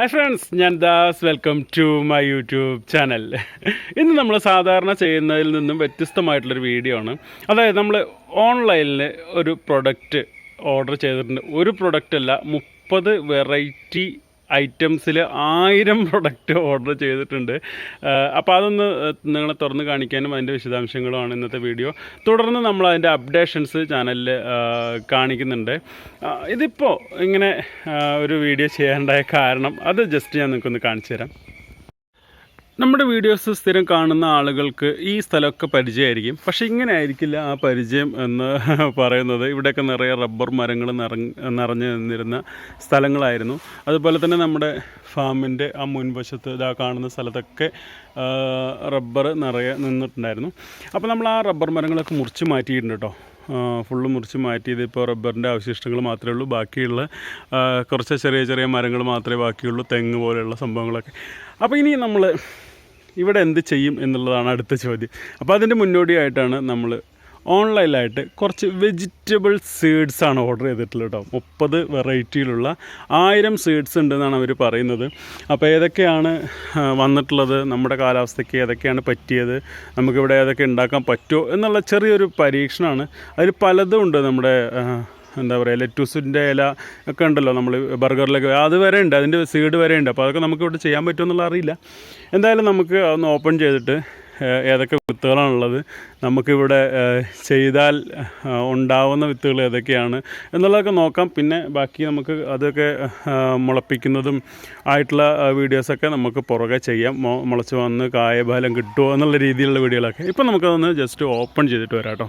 Hi friends ഞാൻ Das. Welcome to my YouTube channel ഇന്ന് നമ്മൾ സാധാരണ ചെയ്യുന്നതിൽ നിന്നും വ്യത്യസ്തമായിട്ടുള്ളൊരു വീഡിയോ ആണ്. അതായത് നമ്മൾ ഓൺലൈനിൽ ഒരു പ്രൊഡക്റ്റ് ഓർഡർ ചെയ്തിട്ടുണ്ട്. ഒരു പ്രൊഡക്റ്റ് അല്ല മുപ്പത് വെറൈറ്റി ഐറ്റംസിൽ ആയിരം പ്രൊഡക്റ്റ് ഓർഡർ ചെയ്തിട്ടുണ്ട്. അപ്പോൾ അതൊന്ന് നിങ്ങളെ തുറന്ന് കാണിക്കാനും അതിന്റെ വിശദാംശങ്ങളുമാണ് ഇന്നത്തെ വീഡിയോ. തുടർന്ന് നമ്മൾ അതിന്റെ അപ്ഡേഷൻസ് ചാനലിൽ കാണിക്കുന്നുണ്ട്. ഇതിപ്പോൾ ഇങ്ങനെ ഒരു വീഡിയോ ചെയ്യാനുണ്ടായ കാരണം അത് ജസ്റ്റ് ഞാൻ നിങ്ങൾക്കൊന്ന് കാണിച്ചു തരാം നമ്മുടെ വീഡിയോസ് സ്ഥിരം കാണുന്ന ആളുകൾക്ക് ഈ സ്ഥലമൊക്കെ പരിചയമായിരിക്കും. പക്ഷേ ഇങ്ങനെ ആയിരിക്കില്ല ആ പരിചയം എന്ന് പറയുന്നത്. ഇവിടെയൊക്കെ നിറയെ റബ്ബർ മരങ്ങൾ നിറഞ്ഞ് നിന്നിരുന്ന സ്ഥലങ്ങളായിരുന്നു. അതുപോലെ തന്നെ നമ്മുടെ ഫാമിന്റെ ആ മുൻവശത്ത് ഇതാ കാണുന്ന സ്ഥലത്തൊക്കെ റബ്ബർ നിറയെ നിന്നിട്ടുണ്ടായിരുന്നു. അപ്പോൾ നമ്മൾ ആ റബ്ബർ മരങ്ങളൊക്കെ മുറിച്ച് മാറ്റിയിട്ടുണ്ട് കേട്ടോ. ഫുള്ള് മുറിച്ച് മാറ്റിയത് ഇപ്പോൾ റബ്ബറിന്റെ അവശിഷ്ടങ്ങൾ മാത്രമേ ഉള്ളൂ. ബാക്കിയുള്ള കുറച്ച് ചെറിയ ചെറിയ മരങ്ങൾ മാത്രമേ ബാക്കിയുള്ളൂ. തെങ്ങ് പോലെയുള്ള സംഭവങ്ങളൊക്കെ. അപ്പോൾ ഇനി നമ്മൾ ഇവിടെ എന്ത് ചെയ്യും എന്നുള്ളതാണ് അടുത്ത ചോദ്യം. അപ്പോൾ അതിന്റെ മുന്നോടിയായിട്ടാണ് നമ്മൾ ഓൺലൈനിലായിട്ട് കുറച്ച് വെജിറ്റബിൾ സീഡ്സ് ആണ് ഓർഡർ ചെയ്തിട്ടുള്ളത് കേട്ടോ. മുപ്പത് വെറൈറ്റിയിലുള്ള ആയിരം സീഡ്സ് ഉണ്ടെന്നാണ് അവർ പറയുന്നത്. അപ്പോൾ ഏതൊക്കെയാണ് വന്നിട്ടുള്ളത് നമ്മുടെ കാലാവസ്ഥയ്ക്ക് ഏതൊക്കെയാണ് പറ്റിയത് നമുക്കിവിടെ ഏതൊക്കെ ഉണ്ടാക്കാൻ പറ്റുമോ എന്നുള്ള ചെറിയൊരു പരീക്ഷണമാണ് അതിൽ പലതും ഉണ്ട് നമ്മുടെ എന്താ പറയുക ലെറ്റൂസിന്റെ ഇല ഒക്കെ ഉണ്ടല്ലോ നമ്മൾ ബർഗറിലൊക്കെ. അത് വരെ ഉണ്ട് അതിന്റെ സീഡ് വരെ ഉണ്ട്. അപ്പോൾ അതൊക്കെ നമുക്ക് ഇവിടെ ചെയ്യാൻ പറ്റുമെന്നുള്ള അറിയില്ല. എന്തായാലും നമുക്ക് അതൊന്ന് ഓപ്പൺ ചെയ്തിട്ട് ഏതൊക്കെ വിത്തുകളാണുള്ളത് നമുക്കിവിടെ ചെയ്താൽ ഉണ്ടാവുന്ന വിത്തുകൾ ഏതൊക്കെയാണ് എന്നുള്ളതൊക്കെ നോക്കാം. പിന്നെ ബാക്കി നമുക്ക് അതൊക്കെ മുളപ്പിക്കുന്നതും ആയിട്ടുള്ള വീഡിയോസൊക്കെ നമുക്ക് പുറകെ ചെയ്യാം. മുളച്ച് വന്ന് കായബലം കിട്ടുമോ എന്നുള്ള രീതിയിലുള്ള വീഡിയോകളൊക്കെ. ഇപ്പം നമുക്കതൊന്ന് ജസ്റ്റ് ഓപ്പൺ ചെയ്തിട്ട് വരാം കേട്ടോ.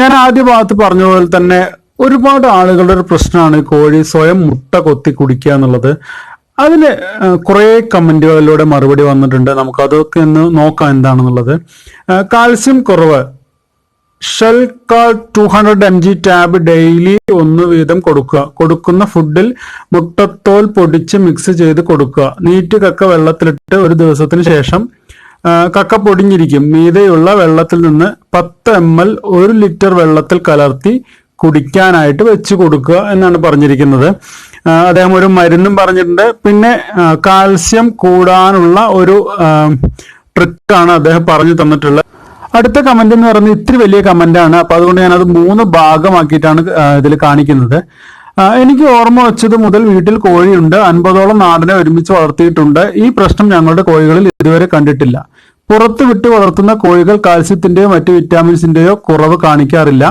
ഞാൻ ആദ്യ ഭാഗത്ത് പറഞ്ഞ പോലെ തന്നെ ഒരുപാട് ആളുകളുടെ ഒരു പ്രശ്നമാണ് കോഴി സ്വയം മുട്ട കൊത്തി കുടിക്കുക എന്നുള്ളത്. അതിന് കുറെ കമന്റുകളിലൂടെ മറുപടി വന്നിട്ടുണ്ട്. നമുക്ക് അതൊക്കെ ഒന്ന് നോക്കാം എന്താണെന്നുള്ളത്. കാൽസ്യം കുറവ്. Shelcal two hundred M G tab daily ഒന്ന് വീതം കൊടുക്കുക. കൊടുക്കുന്ന ഫുഡിൽ മുട്ടത്തോൽ പൊടിച്ച് മിക്സ് ചെയ്ത് കൊടുക്കുക. നീറ്റ് കക്ക വെള്ളത്തിലിട്ട് ഒരു ദിവസത്തിന് ശേഷം കക്ക പൊടിഞ്ഞിരിക്കും. മീതെയുള്ള വെള്ളത്തിൽ നിന്ന് പത്ത് എം എൽ ഒരു ലിറ്റർ വെള്ളത്തിൽ കലർത്തി കുടിക്കാനായിട്ട് വെച്ച് കൊടുക്കുക എന്നാണ് പറഞ്ഞിരിക്കുന്നത്. അദ്ദേഹം ഒരു മരുന്നും പറഞ്ഞിട്ടുണ്ട്. പിന്നെ കാൽസ്യം കൂടാനുള്ള ഒരു ട്രിക്കാണ് അദ്ദേഹം പറഞ്ഞു തന്നിട്ടുള്ളത്. അടുത്ത കമന്റ് എന്ന് പറയുന്നത് ഇത്തിരി വലിയ കമന്റ് ആണ് അപ്പൊ അതുകൊണ്ട് ഞാനത് മൂന്ന് ഭാഗമാക്കിയിട്ടാണ് ഇതിൽ കാണിക്കുന്നത്. എനിക്ക് ഓർമ്മ വെച്ചത് മുതൽ വീട്ടിൽ കോഴിയുണ്ട്. അൻപതോളം നാടിനെ ഒരുമിച്ച് വളർത്തിയിട്ടുണ്ട്. ഈ പ്രശ്നം ഞങ്ങളുടെ കോഴികളിൽ ഇതുവരെ കണ്ടിട്ടില്ല. പുറത്ത് വിട്ട് വളർത്തുന്ന കോഴികൾ കാൽസ്യത്തിന്റെയോ മറ്റു വിറ്റാമിൻസിന്റെയോ കുറവ് കാണിക്കാറില്ല.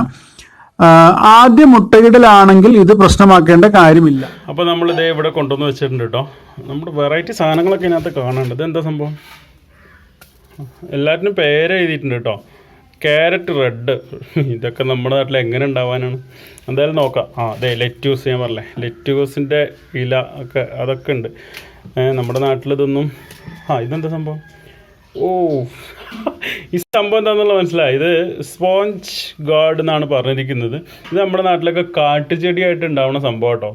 ആദ്യം മുട്ടയിടലാണെങ്കിൽ ഇത് പ്രശ്നമാക്കേണ്ട കാര്യമില്ല. അപ്പോൾ നമ്മൾ ഇതേ ഇവിടെ കൊണ്ടുവന്ന് വെച്ചിട്ടുണ്ട് കേട്ടോ നമ്മുടെ വെറൈറ്റി സാധനങ്ങളൊക്കെ ഇതിനകത്ത് കാണാനുണ്ട്. എന്താ സംഭവം? എല്ലാറ്റിനും പേര് എഴുതിയിട്ടുണ്ട് കേട്ടോ ക്യാരറ്റ് റെഡ് ഇതൊക്കെ നമ്മുടെ നാട്ടിൽ എങ്ങനെ ഉണ്ടാവാനാണ്? എന്തായാലും നോക്കാം. ആ അതെ ലെറ്റ്യൂസ് ഞാൻ പറഞ്ഞേ ലെറ്റ്യൂസിന്റെ ഇല ഒക്കെ അതൊക്കെ ഉണ്ട്. നമ്മുടെ നാട്ടിലിതൊന്നും ആ ഇതെന്താ സംഭവം? ഓ ഈ സംഭവം എന്താണെന്നുള്ള മനസ്സിലായി. ഇത് സ്പോഞ്ച് ഗാർഡ് എന്നാണ് പറഞ്ഞിരിക്കുന്നത്. ഇത് നമ്മുടെ നാട്ടിലൊക്കെ കാട്ടുചെടിയായിട്ട് ഉണ്ടാവുന്ന സംഭവം കേട്ടോ.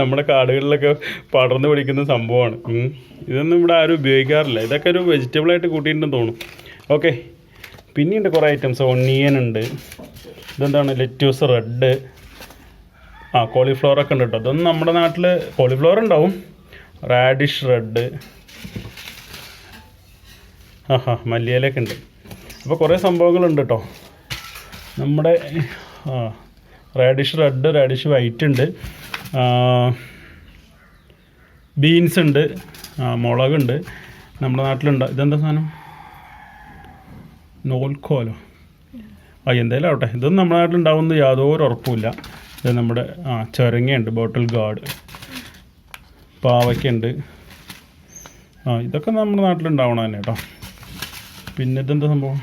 നമ്മുടെ കാടുകളിലൊക്കെ പടർന്നു പിടിക്കുന്ന സംഭവമാണ്. ഇതൊന്നും ഇവിടെ ആരും ഉപയോഗിക്കാറില്ല. ഇതൊക്കെ ഒരു വെജിറ്റബിൾ ആയിട്ട് കൂട്ടിയിട്ടുണ്ടെന്ന് തോന്നും ഓക്കെ പിന്നെയുണ്ട് കുറേ ഐറ്റംസ് ഒണിയൻ ഉണ്ട്. ഇതെന്താണ്? ലെറ്റ്യൂസ് റെഡ് ആ കോളിഫ്ലവർ ഒക്കെ ഉണ്ട് കേട്ടോ. ഇതൊന്നും നമ്മുടെ നാട്ടിൽ കോളിഫ്ലവർ ഉണ്ടാവും. റാഡിഷ് റെഡ് ആഹാ മല്ലിയിലൊക്കെ ഉണ്ട്. അപ്പോൾ കുറേ സംഭവങ്ങളുണ്ട് കേട്ടോ നമ്മുടെ ആ റാഡിഷ് റെഡ് റാഡിഷ് വൈറ്റ് ഉണ്ട്. ബീൻസ് ഉണ്ട്. മുളകുണ്ട് നമ്മുടെ നാട്ടിലുണ്ട്. ഇതെന്താ സാധനം? നോൽക്കോലോ? ആ എന്തായാലും ആവട്ടെ. ഇതൊന്നും നമ്മുടെ നാട്ടിലുണ്ടാവുമെന്ന് യാതൊരു ഉറപ്പുമില്ല. ഇത് നമ്മുടെ ആ ചെറുങ്ങയുണ്ട്. ബോട്ടിൽ ഗാർഡ് പാവയ്ക്കുണ്ട്. ആ ഇതൊക്കെ നമ്മുടെ നാട്ടിലുണ്ടാവണം തന്നെ കേട്ടോ പിന്നെ ഇതെന്താ സംഭവം?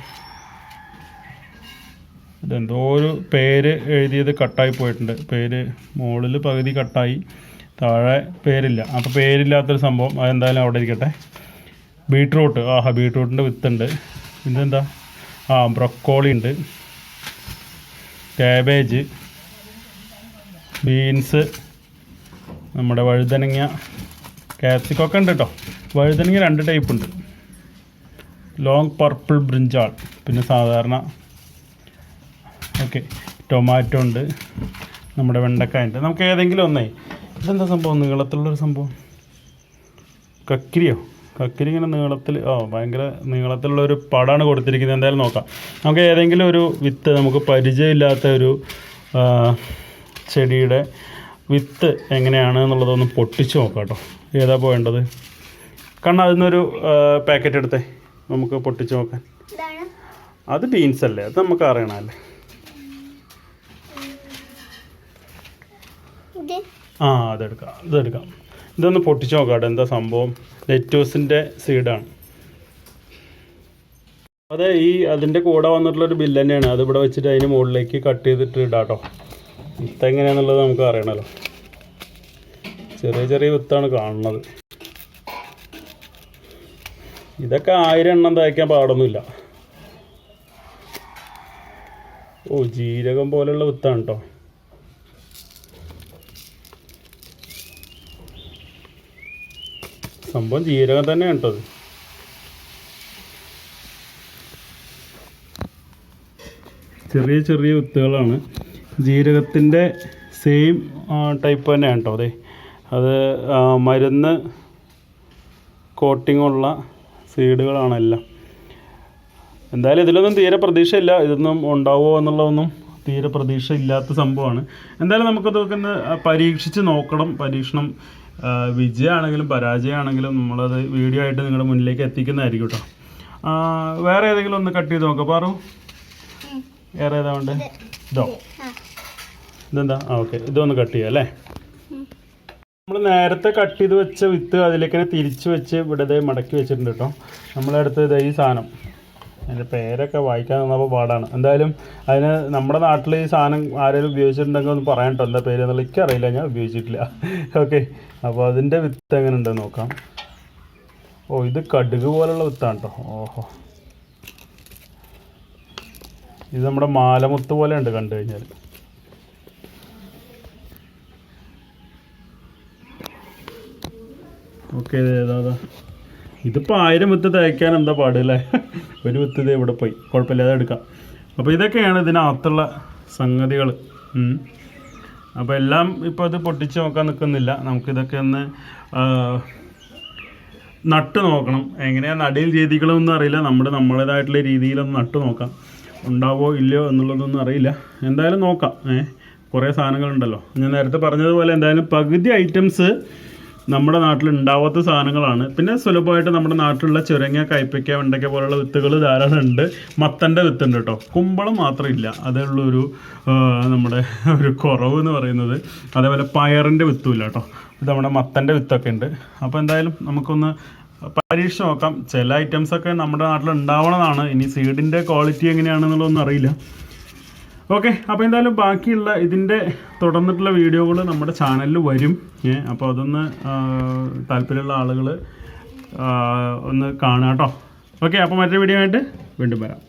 ഇതെന്തോ ഒരു പേര് എഴുതിയത് കട്ടായി പോയിട്ടുണ്ട്. പേര് മുകളിൽ പകുതി കട്ടായി താഴെ പേരില്ല. അപ്പോൾ പേരില്ലാത്തൊരു സംഭവം. അതെന്തായാലും അവിടെ ഇരിക്കട്ടെ. ബീട്രൂട്ട്. ആഹാ ബീട്രൂട്ടിന്റെ വിത്തുണ്ട് പിന്നെന്താ? ആ ബ്രൊക്കോളി ഉണ്ട്. കാബേജ് ബീൻസ് നമ്മുടെ വഴുതനങ്ങ കാപ്സിക്കൊക്കെ ഉണ്ട് കേട്ടോ. വഴുതനങ്ങ രണ്ട് ടൈപ്പ് ഉണ്ട്. ലോങ് പർപ്പിൾ ബ്രിഞ്ചാൾ പിന്നെ സാധാരണ ഓക്കെ ടൊമാറ്റോ ഉണ്ട്. നമ്മുടെ വെണ്ടക്കായ ഉണ്ട് നമുക്ക് ഏതെങ്കിലും ഒന്നേ. ഇതെന്താ സംഭവം? നീളത്തിലുള്ളൊരു സംഭവം? കക്കിരിയോ? കക്കിരി ഇങ്ങനെ നീളത്തിൽ ഓ ഭയങ്കര നീളത്തിലുള്ളൊരു പടമാണ് കൊടുത്തിരിക്കുന്നത്. എന്തായാലും നോക്കാം. നമുക്ക് ഏതെങ്കിലും ഒരു വിത്ത് നമുക്ക് പരിചയമില്ലാത്ത ഒരു ചെടിയുടെ വിത്ത് എങ്ങനെയാണ് എന്നുള്ളതൊന്ന് പൊട്ടിച്ച് നോക്കാം കേട്ടോ. ഏതാ പോകേണ്ടത്? കാരണം അതിൽ നിന്നൊരു പാക്കറ്റ് എടുത്തേ. നമുക്ക് പൊട്ടിച്ച് നോക്കാൻ. അത് ബീൻസ് അല്ലേ? അത് നമുക്ക് അറിയണമല്ലേ ആ അതെടുക്കാം. ഇതെടുക്കാം. ഇതൊന്ന് പൊട്ടിച്ച് നോക്കാം എന്താ സംഭവം? ലെറ്റൂസിന്റെ സീഡാണ് അതെ ഈ അതിന്റെ കൂടെ വന്നിട്ടുള്ളൊരു ബില്ല് തന്നെയാണ്. അത് ഇവിടെ വെച്ചിട്ട് അതിന് മുകളിലേക്ക് കട്ട് ചെയ്തിട്ട് ഇടാട്ടോ. കേട്ടോ വിത്ത് എങ്ങനെയാണെന്നുള്ളത് നമുക്ക് അറിയണമല്ലോ ചെറിയ ചെറിയ വിത്താണ് കാണുന്നത്. ഇതൊക്കെ ആയിരം എണ്ണം തയ്ക്കാൻ പാടൊന്നുമില്ല. ഓ ജീരകം പോലുള്ള വിത്താണ് കേട്ടോ സംഭവം ജീരകം തന്നെ കേട്ടോ ചെറിയ ചെറിയ വിത്തുകളാണ്. ജീരകത്തിന്റെ സെയിം ടൈപ്പ് തന്നെയാണ് കേട്ടോ അതെ അത് മരുന്ന് കോട്ടിങ്ങുള്ള സീഡുകളാണ് എല്ലാം. എന്തായാലും ഇതിലൊന്നും തീരെ പ്രതീക്ഷയില്ല. ഇതൊന്നും ഉണ്ടാവുമോ എന്നുള്ളതൊന്നും തീരെ പ്രതീക്ഷ ഇല്ലാത്ത സംഭവമാണ്. എന്തായാലും നമുക്കതൊക്കെ ഒന്ന് പരീക്ഷിച്ച് നോക്കണം. പരീക്ഷണം വിജയമാണെങ്കിലും പരാജയമാണെങ്കിലും നമ്മളത് വീഡിയോ ആയിട്ട് നിങ്ങളുടെ മുന്നിലേക്ക് എത്തിക്കുന്നതായിരിക്കും കേട്ടോ. വേറെ ഏതെങ്കിലും ഒന്ന് കട്ട് ചെയ്ത് നോക്കാം. പാറു? വേറെ ഏതാ വേണ്ടത് ഇതോ ഇതെന്താ? ആ ഓക്കെ. ഇതൊന്ന് കട്ട് ചെയ്യാം അല്ലേ? നമ്മൾ നേരത്തെ കട്ട് ചെയ്ത് വെച്ച വിത്ത് അതിലേക്ക് തന്നെ തിരിച്ച് വെച്ച് ഇവിടെ ദേ മടക്കി വെച്ചിട്ടുണ്ട് കേട്ടോ. നമ്മളടുത്ത് ഇതേ ഈ സാധനം. അതിന്റെ പേരൊക്കെ വായിക്കാൻ തന്നപ്പോൾ പാടാണ്. എന്തായാലും അതിന് നമ്മുടെ നാട്ടിൽ ഈ സാധനം ആരെങ്കിലും ഉപയോഗിച്ചിട്ടുണ്ടെങ്കിൽ ഒന്ന് പറയാൻ കേട്ടോ. എന്താ പേര് എന്നുള്ള എനിക്കറിയില്ല ഞാൻ ഉപയോഗിച്ചിട്ടില്ല. ഓക്കെ അപ്പോൾ അതിന്റെ വിത്ത് എങ്ങനെ ഉണ്ടെന്ന് നോക്കാം. ഓ ഇത് കടുക് പോലുള്ള വിത്താണ് കേട്ടോ. ഓഹോ. ഇത് നമ്മുടെ മാലമുത്ത് പോലെ ഉണ്ട് കണ്ടു കഴിഞ്ഞാൽ ഓക്കെ അതാ ഇതിപ്പോൾ ആയിരം വിത്ത് തയ്ക്കാൻ എന്താ പാട് അല്ലേ ഒരു വിത്ത് ഇത് ഇവിടെ പോയി. കുഴപ്പമില്ലാതെ എടുക്കാം. അപ്പോൾ ഇതൊക്കെയാണ് ഇതിനകത്തുള്ള സംഗതികൾ അപ്പോൾ എല്ലാം ഇപ്പോൾ അത് പൊട്ടിച്ച് നോക്കാൻ നിൽക്കുന്നില്ല നമുക്കിതൊക്കെ ഒന്ന് നട്ട് നോക്കണം. എങ്ങനെയാണ് നടീൽ രീതികളൊന്നും അറിയില്ല. നമ്മുടെ നമ്മുടേതായിട്ടുള്ള രീതിയിലൊന്ന് നട്ട് നോക്കാം. ഉണ്ടാവോ ഇല്ലയോ എന്നുള്ളതൊന്നും അറിയില്ല. എന്തായാലും നോക്കാം. ഏഹ് കുറേ സാധനങ്ങളുണ്ടല്ലോ. ഞാൻ നേരത്തെ പറഞ്ഞതുപോലെ എന്തായാലും പകുതി ഐറ്റംസ് നമ്മുടെ നാട്ടിൽ ഉണ്ടാവാത്ത സാധനങ്ങളാണ്. പിന്നെ സുലഭമായിട്ട് നമ്മുടെ നാട്ടിലുള്ള ചുരങ്ങ കയ്പ്പയ്ക്ക വെണ്ടയ്ക്ക പോലുള്ള വിത്തുകൾ ധാരാളം ഉണ്ട്. മത്തന്റെ വിത്തുണ്ട് കേട്ടോ. കുമ്പളം മാത്രമില്ല. അതുള്ളൊരു നമ്മുടെ ഒരു കുറവ് എന്ന് പറയുന്നത് അതേപോലെ പയറിന്റെ വിത്തുമില്ല കേട്ടോ. ഇത് നമ്മുടെ മത്തന്റെ വിത്തൊക്കെ ഉണ്ട്. അപ്പോൾ എന്തായാലും നമുക്കൊന്ന് പരീക്ഷ നോക്കാം. ചില ഐറ്റംസൊക്കെ നമ്മുടെ നാട്ടിൽ ഉണ്ടാവണതാണ് ഇനി സീഡിന്റെ ക്വാളിറ്റി എങ്ങനെയാണെന്നുള്ളതൊന്നും അറിയില്ല. ഓക്കെ അപ്പോൾ എന്തായാലും ബാക്കിയുള്ള ഇതിന്റെ തുടർന്നിട്ടുള്ള വീഡിയോകൾ നമ്മുടെ ചാനലിൽ വരും. അപ്പോൾ അതൊന്ന് താല്പര്യമുള്ള ആളുകൾ ഒന്ന് കാണുക കേട്ടോ ഓക്കെ അപ്പോൾ മറ്റൊരു വീഡിയോ ആയിട്ട് വീണ്ടും വരാം.